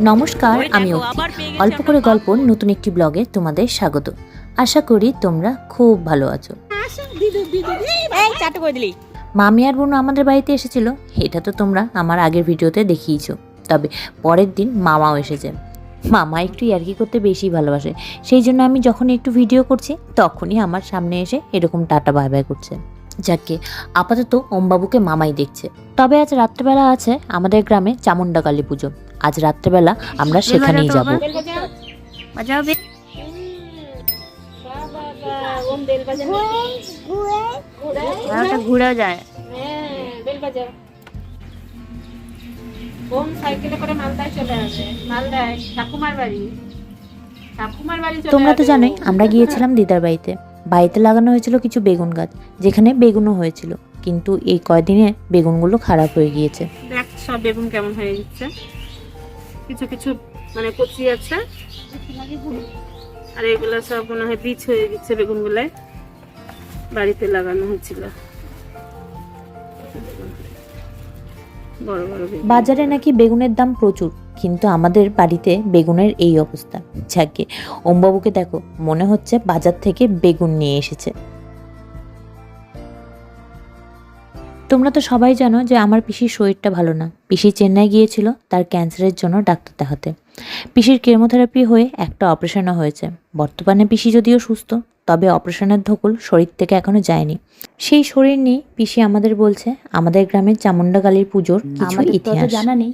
নমস্কার আমি গেছি অল্প করে গল্প। নতুন একটি ব্লগে তোমাদের স্বাগত। আশা করি তোমরা খুব ভালো আছো। মামি আর বোন আমাদের বাড়িতে এসেছিল। এটা তো তোমরা আমার আগের ভিডিওতে দেখিয়েছো। তবে পরের দিন মামাও এসেছে। মামা একটু ইয়ার্কি করতে বেশি ভালোবাসে। সেই জন্য আমি যখন একটু ভিডিও করছি তখনই আমার সামনে এসে এরকম টাটা বাই বাই করছে। যাকে আপাতত ওমবাবুকে মামাই দেখছে। তবে আজ রাত্রেবেলা আছে আমাদের গ্রামে চামুন্ডা কালী পুজো। আজ রাত্রেবেলা আমরা সেখানেই যাব। ঘুরে যায়। সাইকেলে করে মালদায় চলে আসে? মালদায় ঠাকুমার বাড়ি। ঠাকুমার বাড়ি চলে তোমরা তো জানোই আমরা গিয়েছিলাম দিদার বাড়িতে। বাড়িতে লাগানো হয়েছিল কিছু বেগুন গাছ যেখানে বেগুনও হয়েছিল। কিন্তু এই কয়দিনে বেগুনগুলো খারাপ হয়ে গিয়েছে। দেখ সব বেগুন কেমন হয়ে যাচ্ছে কিছু কিছু মানে কচি আছে। আর এগুলো সব মনে হয় বীজ হয়ে গেছে বেগুন গুলায় বাড়িতে লাগানো হয়েছিল। বাজারে নাকি বেগুনের দাম প্রচুর, কিন্তু আমাদের বাড়িতে বেগুনের এই অবস্থা। যাকে ওমবাবুকে দেখো, মনে হচ্ছে বাজার থেকে বেগুন নিয়ে এসেছে। তোমরা তো সবাই জানো যে আমার পিসির শরীরটা ভালো না। পিসি চেন্নাই গিয়েছিল তার ক্যান্সারের জন্য ডাক্তার দেখাতে। পিসির কেমোথেরাপি হয়ে একটা অপারেশনও হয়েছে। বর্তমানে পিসি যদিও সুস্থ তবে অপারেশনের ধকল শরীর থেকে এখনও যায়নি। সেই শরীর নিয়ে পিসি আমাদের বলছে আমাদের গ্রামের চামুন্ডা কালীর পুজোর কিছু আমাদের তো অত ইতিহাস। জানা নেই।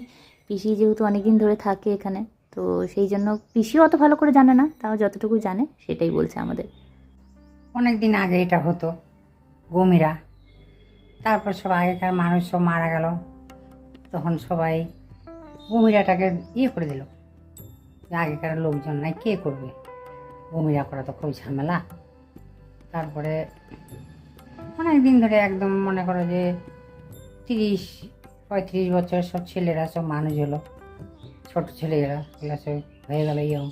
পিসি যেহেতু অনেকদিন ধরে থাকে এখানে তো সেই জন্য পিসিও অত ভালো করে জানে না তাও যতটুকু জানে সেটাই বলছে আমাদের। অনেক দিন আগে এটা হতো গমিরা। তারপর সব আগেকার মানুষ সব মারা গেল। তখন সবাই গমিরাটাকে ইয়ে করে দিল। যে আগেকার লোকজন নাই কে করবে? গমিরা করা তো খুব ঝামেলা। তারপরে অনেক দিন ধরে একদম মনে করো যে তিরিশ পঁয়ত্রিশ বছর সব ছেলেরা সব মানুষ হলো। ছোট ছেলেরা এগুলো সব হয়ে গেল ইয়ং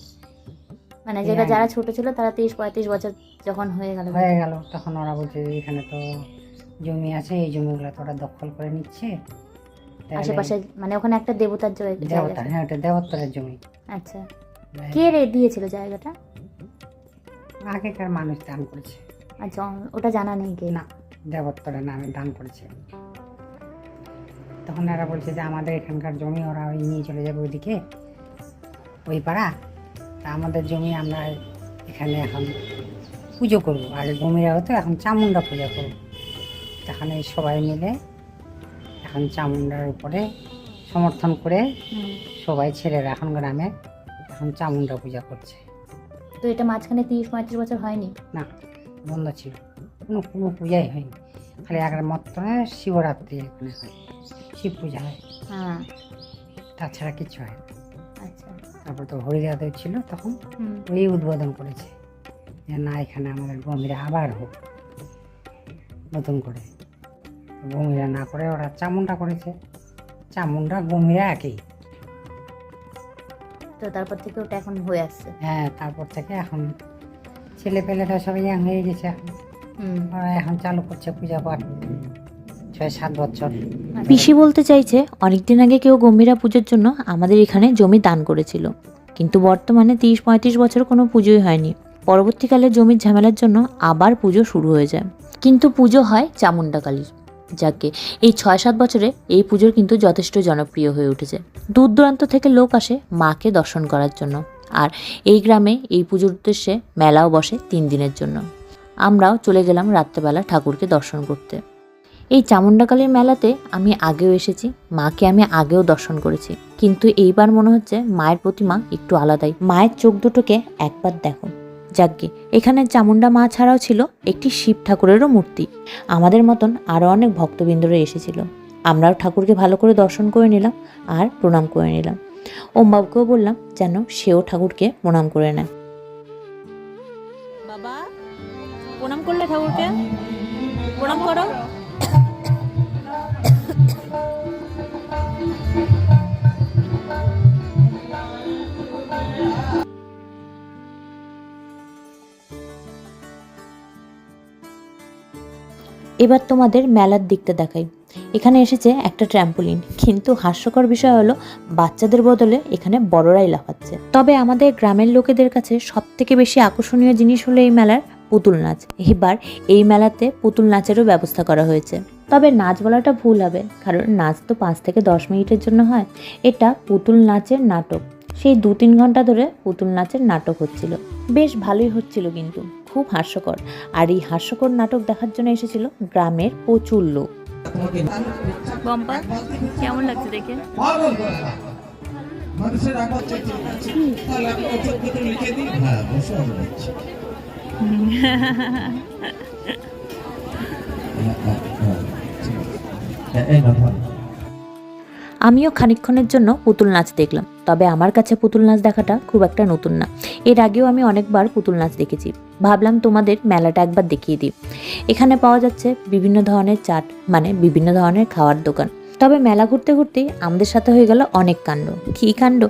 মানে যেটা। যারা ছোট ছিল তারা তিরিশ পঁয়ত্রিশ বছর যখন হয়ে গেল। হয়ে গেল তখন ওরা বলছে যে এখানে তো জমি আছে এই জমিগুলো তো ওরা দখল করে নিচ্ছে। আশেপাশে মানে ওখানে একটা দেবতার জায়গা দেবতা হ্যাঁ ওটা দেবত্তরের জমি। আচ্ছা। কে রে দিয়েছিল জায়গাটা? আগেকার মানুষ দান করেছে। আচ্ছা ওটা জানা নেই কে? না দেবত্তরের নামে দান করেছে। তখন এরা বলছে যে আমাদের এখানকার জমি ওরা ওই নিয়ে চলে যাবে ওইদিকে ওই পাড়া। তা আমাদের জমি আমরা এখানে এখন পুজো করব। আগে জমিরা হতো এখন চামুন্ডা পূজা করব। এই সবাই মিলে এখন চামুন্ডার উপরে সমর্থন করে সবাই ছেলেরা এখন গ্রামে এখন চামুন্ডা পূজা করছে। তো এটা মাঝখানে তিরিশ পঁয়ত্রিশ বছর হয়নি? না বন্ধ ছিল। কোনো কোনো পূজাই হয়নি। খালি একটা মাত্র শিবরাত্রি এখানে হয়। শিব পূজা হয়। হ্যাঁ। তাছাড়া কিছু হয় আচ্ছা। তারপর তো হরিদাদেব ছিল তখন। ওই উদ্বোধন করেছে। যে না এখানে আমাদের গমিরা আবার হোক। নতুন করে। গমিরা না করে ওরা চামুন্ডা করেছে। চামুন্ডা গমিরা একই। তো তারপর থেকে ওটা এখন হয়ে আসছে। হ্যাঁ তারপর থেকে এখন ছেলে পেলেরা সবাই ইয়াং হয়ে গেছে। এখন ওরা এখন চালু করছে পূজা পাঠ। ছয় সাত বছর। পিসি বলতে চাইছে অনেকদিন আগে কেউ গম্ভীরা পুজোর জন্য আমাদের এখানে জমি দান করেছিল। কিন্তু বর্তমানে তিরিশ পঁয়ত্রিশ বছর কোনো পুজোই হয়নি। পরবর্তীকালে জমির ঝামেলার জন্য আবার পুজো শুরু হয়ে যায়। কিন্তু পুজো হয় চামুন্ডা কালীর যাকে এই ছয় সাত বছরে এই পুজোর কিন্তু যথেষ্ট জনপ্রিয় হয়ে উঠেছে। দূর দূরান্ত থেকে লোক আসে মাকে দর্শন করার জন্য, আর এই গ্রামে এই পুজোর উদ্দেশ্যে মেলাও বসে তিন দিনের জন্য। আমরাও চলে গেলাম রাত্রেবেলা ঠাকুরকে দর্শন করতে। এই চামুন্ডাকালীর মেলাতে আমি আগেও এসেছি, মাকে আমি আগেও দর্শন করেছি। কিন্তু এইবার মনে হচ্ছে মায়ের প্রতিমা একটু আলাদাই। মায়ের চোখ দুটোকে একবার দেখো। যাকগে এখানে চামুন্ডা মা ছাড়াও ছিল একটি শিব ঠাকুরেরও মূর্তি। আমাদের মতন আরও অনেক ভক্তবৃন্দরা এসেছিল। আমরাও ঠাকুরকে ভালো করে দর্শন করে নিলাম আর প্রণাম করে নিলাম। ওমবাবুকেও বললাম যেন সেও ঠাকুরকে প্রণাম করে নেয়। বাবা, প্রণাম করলে ঠাকুরকে? প্রণাম করো। এবার তোমাদের মেলার দিকটা দেখাই। এখানে এসেছে একটা ট্র্যাম্পোলিন কিন্তু হাস্যকর বিষয় হলো, বাচ্চাদের বদলে এখানে বড়রাই লাফাচ্ছে। তবে আমাদের গ্রামের লোকেদের কাছে সব থেকে বেশি আকর্ষণীয় জিনিস হলো এই মেলার পুতুল নাচ। এবার এই মেলাতে পুতুল নাচেরও ব্যবস্থা করা হয়েছে। তবে নাচ বলাটা ভুল হবে, কারণ নাচ তো পাঁচ থেকে দশ মিনিটের জন্য হয়। এটা পুতুল নাচের নাটক। সেই দু তিন ঘণ্টা ধরে পুতুল নাচের নাটক হচ্ছিল। বেশ ভালোই হচ্ছিল কিন্তু খুব হাস্যকর। আর এই হাস্যকর নাটক দেখার জন্য এসেছিল গ্রামের প্রচুর লোক। কেমন লাগছে দেখে? হ্যাঁ এই না ভালো আমিও খানিকক্ষণের জন্য পুতুল নাচ দেখলাম, তবে আমার কাছে পুতুল নাচ দেখাটা খুব একটা নতুন না। এর আগেও আমি অনেকবার পুতুল নাচ দেখেছি। ভাবলাম তোমাদের মেলাটা একবার দেখিয়ে দিই। এখানে পাওয়া যাচ্ছে বিভিন্ন ধরনের চাট মানে বিভিন্ন ধরনের খাওয়ার দোকান। তবে মেলা ঘুরতে ঘুরতেই আমাদের সাথে হয়ে গেল অনেক কাণ্ড। কী কাণ্ড?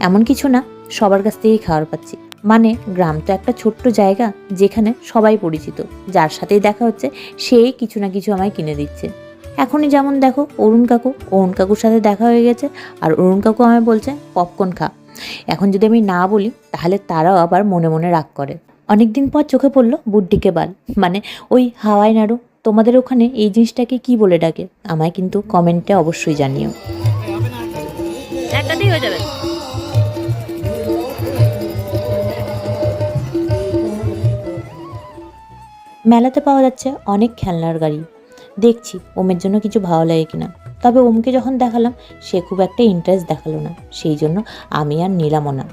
এমন কিছু না, সবার কাছ থেকেই খাবার পাচ্ছি। মানে গ্রাম তো একটা ছোট্ট জায়গা, যেখানে সবাই পরিচিত। যার সাথেই দেখা হচ্ছে সেই কিছু না কিছু আমায় কিনে দিচ্ছে। এখনই যেমন দেখো অরুণ কাকু অরুণ কাকুর সাথে দেখা হয়ে গেছে আর অরুণ কাকু আমায় বলছে পপকর্ন খা। এখন যদি আমি না বলি তাহলে তারাও আবার মনে মনে রাগ করে। অনেকদিন পর চোখে পড়ল বুড্ডিকে বাল। মানে ওই হাওয়াই নাড়ু তোমাদের ওখানে এই জিনিসটাকে কি বলে ডাকে? আমায় কিন্তু কমেন্টে অবশ্যই জানিও। একটাতেই হয়ে যাবে। মেলাতে পাওয়া যাচ্ছে অনেক খেলনার গাড়ি। দেখছি, ওমের জন্য কিছু ভালো লাগে কিনা। তবে ওমকে যখন দেখালাম, সে খুব একটা ইন্টারেস্ট দেখাল না, সেই জন্য আমি আর নিলামও না।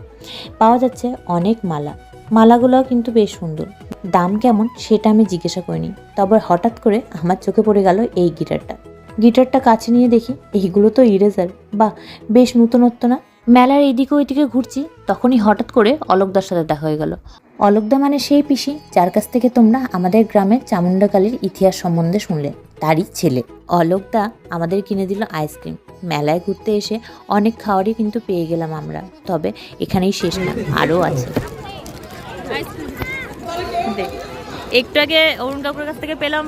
পাওয়া যাচ্ছে অনেক মালা। মালাগুলোও কিন্তু বেশ সুন্দর। দাম কেমন সেটা আমি জিজ্ঞাসা করিনি। তবে হঠাৎ করে আমার চোখে পড়ে গেল এই গিটারটা। গিটারটা কাছে নিয়ে দেখি, এইগুলো তো ইরেজার বাহ, বেশ নতুনত্ব না? মেলার এইদিকে ওইদিকে ঘুরছি, তখনই হঠাৎ করে অলোকদার সাথে দেখা হয়ে গেল। অলোকদা মানে সেই পিসি, যার কাছ থেকে তোমরা আমাদের গ্রামের চামুন্ডাকালীর ইতিহাস সম্বন্ধে শুনলে। তারই ছেলে। অলোকদা আমাদের কিনে দিল আইসক্রিম। মেলায় ঘুরতে এসে অনেক খাওয়ারই কিন্তু পেয়ে গেলাম আমরা। তবে এখানেই শেষ না আরও আছে। একটু আগে অরুণ কাকুর কাছ থেকে পেলাম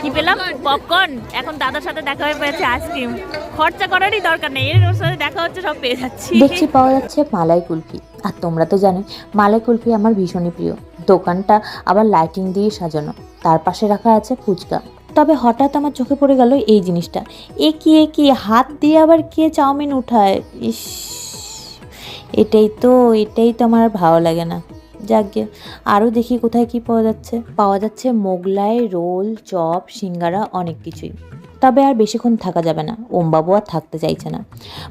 কি পেলাম? পপকর্ন। এখন দাদার সাথে দেখা হয়ে পেয়েছে আইসক্রিম। খরচা করারই দরকার নেই এর ওর সাথে দেখা হচ্ছে সব পেয়ে যাচ্ছি। দেখছি পাওয়া যাচ্ছে মালাই কুলফি। আর তোমরা তো জানো মালাই কুলফি আমার ভীষণই প্রিয়। দোকানটা আবার লাইটিং দিয়ে সাজানো। তার পাশে রাখা আছে ফুচকা। তবে হঠাৎ আমার চোখে পড়ে গেল এই জিনিসটা। এ কি এ কি? হাত দিয়ে আবার কে চাউমিন উঠায়? ইস, এটাই তো এটাই তো আমার ভালো লাগে না। যাকে আরও দেখি কোথায় কি পাওয়া যাচ্ছে। পাওয়া যাচ্ছে মোগলাই, রোল, চপ, সিঙ্গারা, অনেক কিছুই। তবে আর বেশিক্ষণ থাকা যাবে না। ওমবাবু আর থাকতে চাইছে না।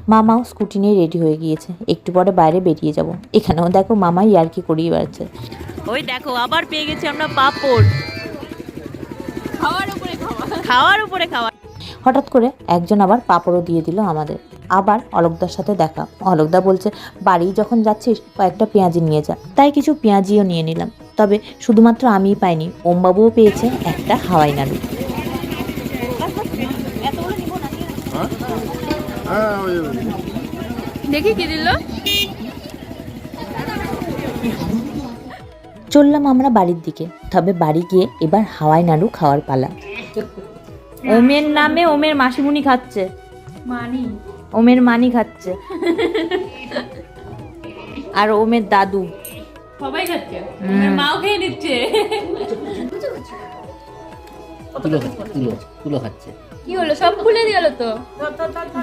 মামাও স্কুটি নিয়ে রেডি হয়ে গিয়েছে। একটু পরে বাইরে বেরিয়ে যাব। এখানেও দেখো মামা ইয়ার্কি করিয়ে বেড়াচ্ছে। ওই দেখো, আবার পেয়ে গেছি আমরা পাপড়। খাওয়ার উপরে খাওয়া হঠাৎ করে একজন আবার পাঁপড়ও দিয়ে দিল আমাদের। আবার অলোকদার সাথে দেখা। অলোকদা বলছে বাড়ি যখন যাচ্ছিস কয়েকটা পেঁয়াজি নিয়ে যা। তাই কিছু পেঁয়াজিও নিয়ে নিলাম। তবে শুধুমাত্র আমিই পাইনি ওমবাবুও পেয়েছে একটা হাওয়াই নাড়ু। দেখি কি দিল। চললাম আমরা বাড়ির দিকে। তবে বাড়ি গিয়ে এবার হাওয়াই নাড়ু খাওয়ার পালা। ওমের নামে ওমের মাসিমুনি খাচ্ছে। মানি। ওমের মানি খাচ্ছে। আর ওমের দাদু। সবাই খাচ্ছে। ওমের মাও খেয়ে নিচ্ছে। তুলো খাচ্ছে তুলো তুলো খাচ্ছে। কি হলো? সব খুলে গেল তো?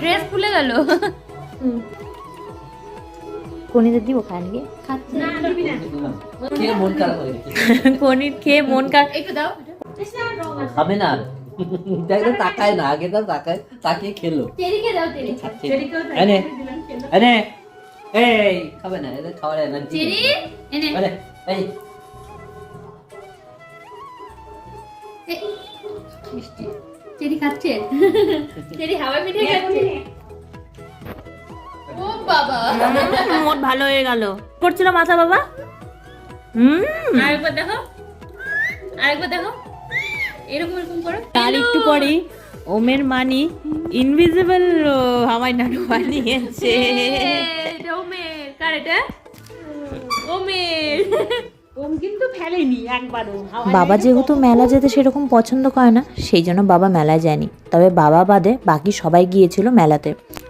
ড্রেস খুলে গেল। কনিদের দিব খায় নাকি? কে মন খারাপ হয়ে খেয়ে মন খারাপ একটু দাও। খাবে না আর। দেখ তাকায় না আগে তো তাকায় তাকিয়ে খেলো। এনে এনে এই খাবে না এদের খাওয়ার এনার্জি এনে। এনে এই। চেরি খাচ্ছে? চেরি হাওয়াই পিঠে খাচ্ছে? ও বাবা। মোট ভালো হয়ে গেল। করছিল মাথা বাবা? হুম। আরেকবার দেখো। আরেকবার দেখো। এরকম এরকম করো? তার একটু পরেই ওমের মানি ইনভিজিবল হাওয়াই নাড়ু বানিয়েছে। এটা ওমের। কার এটা? ওমের। বাবা যেহেতু মেলা যেতে সেরকম পছন্দ করে না সেই জন্য বাবা মেলায় যায়নি। তবে বাবা বাদে বাকি সবাই গিয়েছিল মেলাতে।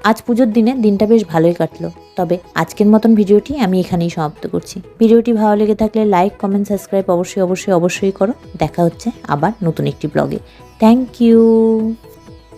আজ পুজোর দিনে দিনটা বেশ ভালোই কাটলো। তবে আজকের মতন ভিডিওটি আমি এখানেই সমাপ্ত করছি। ভিডিওটি ভালো লেগে থাকলে লাইক, কমেন্ট, সাবস্ক্রাইব অবশ্যই অবশ্যই অবশ্যই করো। দেখা হচ্ছে আবার নতুন একটি ব্লগে। Thank you.